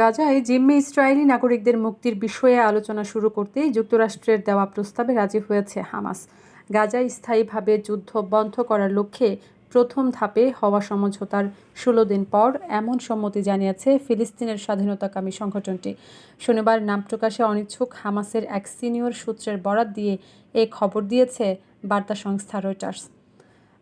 গাজায় জিম্মি ইসরায়েলি নাগরিকদের মুক্তির বিষয়ে আলোচনা শুরু করতে যুক্তরাষ্ট্রের দেওয়া প্রস্তাবে রাজি হয়েছে হামাস। গাজায় স্থায়ীভাবে যুদ্ধ বন্ধ করার লক্ষ্যে প্রথম ধাপে হওয়া সমঝোতার ষোলো দিন পর এমন সম্মতি জানিয়েছে ফিলিস্তিনের স্বাধীনতাকামী সংগঠনটি। শনিবার নাম প্রকাশে অনিচ্ছুক হামাসের এক সিনিয়র সূত্রের বরাত দিয়ে এ খবর দিয়েছে বার্তা সংস্থা রয়টার্স।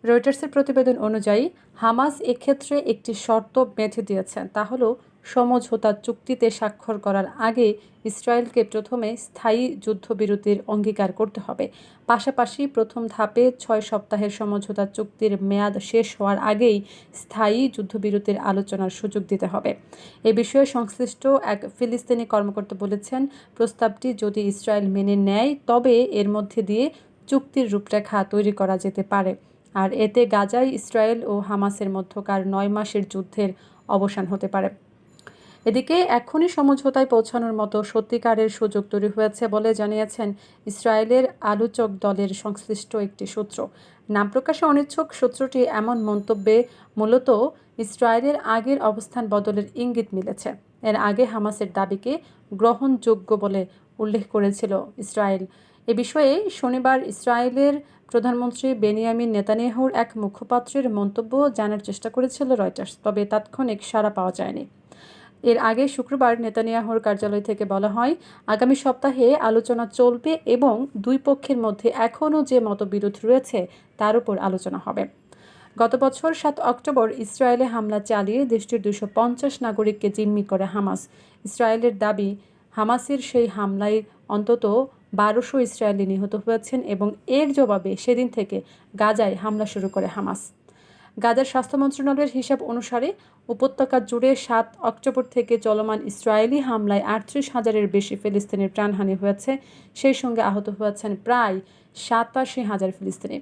রয়টার্সের প্রতিবেদন অনুযায়ী, হামাস এক্ষেত্রে একটি শর্ত বেঁধে দিয়েছেন তা হল সমঝোতা চুক্তিতে স্বাক্ষর করার আগে ইসরায়েলকে প্রথমে স্থায়ী যুদ্ধবিরতির অঙ্গীকার করতে হবে। পাশাপাশি প্রথম ধাপে ছয় সপ্তাহের সমঝোতা চুক্তির মেয়াদ শেষ হওয়ার আগেই স্থায়ী যুদ্ধবিরতির আলোচনার সুযোগ দিতে হবে। এ বিষয়ে সংশ্লিষ্ট এক ফিলিস্তিনি কর্মকর্তা বলেছেন, প্রস্তাবটি যদি ইসরায়েল মেনে নেয়, তবে এর মধ্যে দিয়ে চুক্তির রূপরেখা তৈরি করা যেতে পারে। আর এতে গাজায় ইসরায়েল ও হামাসের মধ্যকার নয় মাসের যুদ্ধের অবসান হতে পারে। এদিকে এখনই সমঝোতায় পৌঁছানোর মতো সত্যিকারের সুযোগ তৈরি হয়েছে বলে জানিয়েছেন ইসরায়েলের আলোচক দলের সংশ্লিষ্ট একটি সূত্র। নাম প্রকাশে অনিচ্ছুক সূত্রটি এমন মন্তব্যে মূলত ইসরায়েলের আগের অবস্থান বদলের ইঙ্গিত মিলেছে। এর আগে হামাসের দাবিকে গ্রহণযোগ্য বলে উল্লেখ করেছিল ইসরায়েল। এ বিষয়ে শনিবার ইসরায়েলের প্রধানমন্ত্রী বেনিয়ামিন নেতানিয়াহুর এক মুখপাত্রের মন্তব্য জানার চেষ্টা করেছিল রয়টার্স, তবে তাৎক্ষণিক সাড়া পাওয়া যায়নি। এর আগে শুক্রবার নেতানিয়াহুর কার্যালয় থেকে বলা হয়, আগামী সপ্তাহে আলোচনা চলবে এবং দুই পক্ষের মধ্যে এখনও যে মতবিরোধ রয়েছে তার উপর আলোচনা হবে। গত বছর সাত অক্টোবর ইসরায়েলে হামলা চালিয়ে দেশটির দুশো পঞ্চাশ নাগরিককে জিম্মি করে হামাস। ইসরায়েলের দাবি, হামাসের সেই হামলায় অন্তত বারোশো ইসরায়েলি নিহত হয়েছেন এবং এর জবাবে সেদিন থেকে গাজায় হামলা শুরু করে হামাস। গাজার স্বাস্থ্য মন্ত্রণালয়ের হিসাব অনুসারে উপত্যকা জুড়ে সাত অক্টোবর থেকে চলমান ইসরায়েলি হামলায় আটত্রিশ হাজারের বেশি ফিলিস্তিনের প্রাণহানি হয়েছে। সেই সঙ্গে আহত হয়েছেন প্রায় সাতাশি হাজার ফিলিস্তিনি।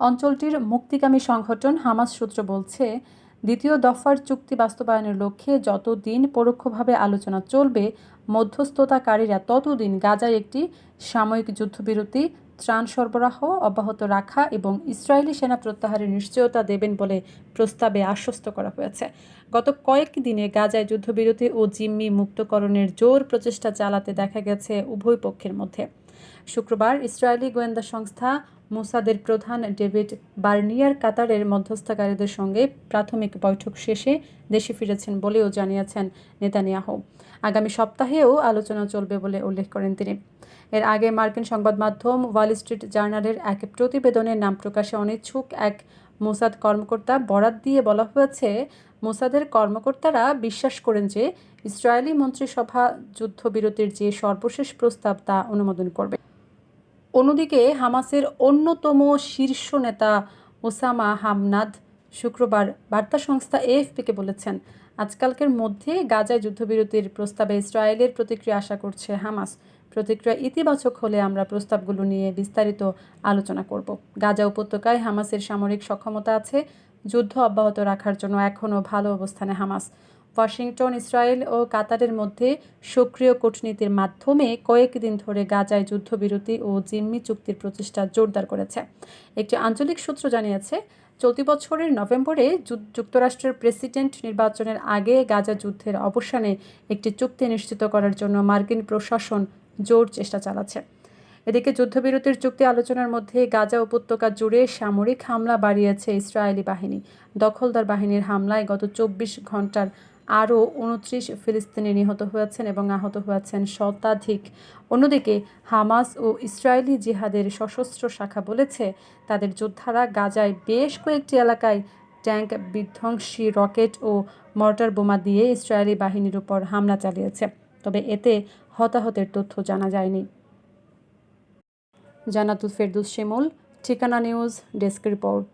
অঞ্চলটির মুক্তিকামী সংগঠন হামাস সূত্র বলছে, দ্বিতীয় দফার চুক্তি বাস্তবায়নের লক্ষ্যে যতদিন পরোক্ষভাবে আলোচনা চলবে, মধ্যস্থতাকারীরা ততদিন গাজায় একটি সাময়িক যুদ্ধবিরতি ত্রাণ সরবরাহ অব্যাহত রাখা এবং ইসরায়েলি সেনা প্রত্যাহারের নিশ্চয়তা দেবেন বলে প্রস্তাবে আশ্বস্ত করা হয়েছে। গত কয়েক দিনে গাজায় যুদ্ধবিরতি ও জিম্মি মুক্তকরণের জোর প্রচেষ্টা চালাতে দেখা গেছে উভয় পক্ষের মধ্যে। শুক্রবার ইসরায়েলি গোয়েন্দা সংস্থা মোসাদের প্রধান ডেভিড বার্নিয়ার কাতারের মধ্যস্থকারীদের সঙ্গে প্রাথমিক বৈঠক শেষে দেশে ফিরেছেন বলেও জানিয়েছেন নেতানিয়াহু। আগামী সপ্তাহেও আলোচনা চলবে বলে উল্লেখ করেন তিনি। এর আগে মার্কিন সংবাদ মাধ্যম ওয়াল স্ট্রিট জার্নালের এক প্রতিবেদনে নাম প্রকাশে অনিচ্ছুক এক মোসাদ কর্মকর্তা বরাত দিয়ে বলা হয়েছে, মোসাদের কর্মকর্তারা বিশ্বাস করেন যে ইসরায়েলি মন্ত্রিসভা যুদ্ধবিরতির যে সর্বশেষ প্রস্তাব তা অনুমোদন করবে। অন্যদিকে হামাসের অন্যতম শীর্ষ নেতা ওসামা হামনাদ শুক্রবার বার্তা সংস্থা এএফপিকে বলেছেন, আজকালকের মধ্যে গাজায় যুদ্ধবিরতির প্রস্তাবে ইসরায়েলের প্রতিক্রিয়া আশা করছে হামাস। প্রতিক্রিয়া ইতিবাচক হলে আমরা প্রস্তাবগুলো নিয়ে বিস্তারিত আলোচনা করব। গাজা উপত্যকায় হামাসের সামরিক সক্ষমতা আছে, যুদ্ধ অব্যাহত রাখার জন্য এখনও ভালো অবস্থানে হামাস। ওয়াশিংটন, ইসরায়েল ও কাতারের মধ্যে সক্রিয় কূটনীতির মাধ্যমে কয়েকদিন ধরে গাজায় যুদ্ধবিরতি ও জিম্মি চুক্তির প্রচেষ্টা জোরদার করেছে। একটি আঞ্চলিক সূত্র জানিয়েছে, চলতি বছরের নভেম্বরে যুক্তরাষ্ট্রের প্রেসিডেন্ট নির্বাচনের আগে গাজা যুদ্ধের অবসানে একটি চুক্তি নিশ্চিত করার জন্য মার্কিন প্রশাসন জোর চেষ্টা চালাচ্ছে। এদিকে যুদ্ধবিরতির চুক্তি আলোচনার মধ্যে গাজা উপত্যকা জুড়ে সামরিক হামলা বাড়িয়েছে ইসরায়েলি বাহিনী। দখলদার বাহিনীর হামলায় গত চব্বিশ ঘণ্টার আরও উনত্রিশ ফিলিস্তিনি নিহত হয়েছেন এবং আহত হয়েছেন শতাধিক। অন্যদিকে হামাস ও ইসরায়েলি জিহাদের সশস্ত্র শাখা বলেছে, তাদের যোদ্ধারা গাজায় বেশ কয়েকটি এলাকায় ট্যাঙ্ক, বিধ্বংসী রকেট ও মর্টার বোমা দিয়ে ইসরায়েলি বাহিনীর উপর হামলা চালিয়েছে, তবে এতে হতাহতের তথ্য জানা যায়নি। জানাতুল ফেরদুস শিমুল, ঠিকানা নিউজ, ডেস্ক রিপোর্ট।